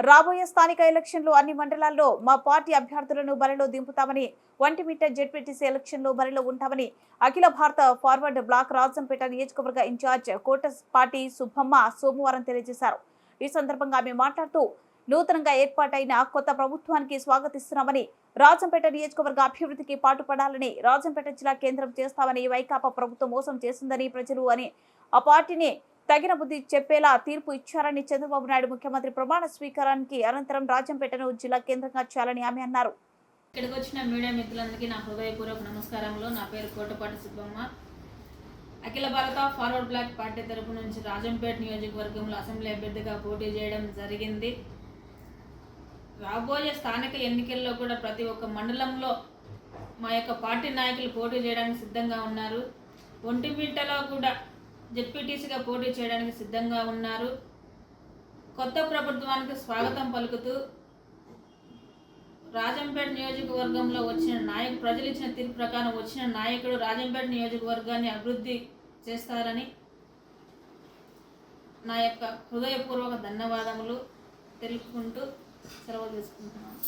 రాబోయే స్థానిక ఎలక్షన్లో అన్ని మండలాల్లో మా పార్టీ అభ్యర్థులను బరిలో దింపుతామని వంటిమిట్ట జెడ్పీటీసీ ఎలక్షన్లో బరిలో ఉంటామని అఖిల భారత ఫార్వర్డ్ బ్లాక్ రాజంపేట నియోజకవర్గ ఇన్ఛార్జ్ పార్టీ సుబ్బమ్మ సోమవారం తెలియజేశారు. ఈ సందర్భంగా ఆమె మాట్లాడుతూ నూతనంగా ఏర్పాటైన కొత్త ప్రభుత్వానికి స్వాగతిస్తున్నామని రాజంపేట నియోజకవర్గ అభివృద్ధికి పాటుపడాలని రాజంపేట జిల్లా కేంద్రం చేస్తామని వైకాపా ప్రభుత్వం మోసం చేసిందని ప్రజలు అని ఆ పార్టీని తగిన బుద్ధి చెప్పేలా తీర్పు ఇచ్చారని చంద్రబాబు నాయుడు ముఖ్యమంత్రి ప్రమాణ స్వీకారానికి అనంతరం రాజంపేటను జిల్లా కేంద్రంగా చేయాలని ఆమె అన్నారు. ఇక్కడికి వచ్చిన మీడియా మిత్రులందరికీ నా హృదయపూర్వక నమస్కారములు. నా పేరు కోటపాటి సుబ్బమ్మ. అఖిల భారత ఫార్వర్డ్ బ్లాక్ పార్టీ తరపు నుంచి రాజంపేట నియోజకవర్గంలో అసెంబ్లీ అభ్యర్థిగా పోటీ చేయడం జరిగింది. రాబోయే స్థానిక ఎన్నికల్లో కూడా ప్రతి ఒక్క మండలంలో మా యొక్క పార్టీ నాయకులు పోటీ చేయడానికి సిద్ధంగా ఉన్నారు. ఒంటిమిట్టలో కూడా జెడ్పీటీసీగా పోటీ చేయడానికి సిద్ధంగా ఉన్నారు. కొత్త ప్రభుత్వానికి స్వాగతం పలుకుతూ రాజంపేట నియోజకవర్గంలో వచ్చిన నాయకు ప్రజలు ఇచ్చిన తీర్పు ప్రకారం వచ్చిన నాయకుడు రాజంపేట నియోజకవర్గాన్ని అభివృద్ధి చేస్తారని నా యొక్క హృదయపూర్వక ధన్యవాదములు తెలుపుకుంటూ సెలవు తీసుకుంటున్నాను.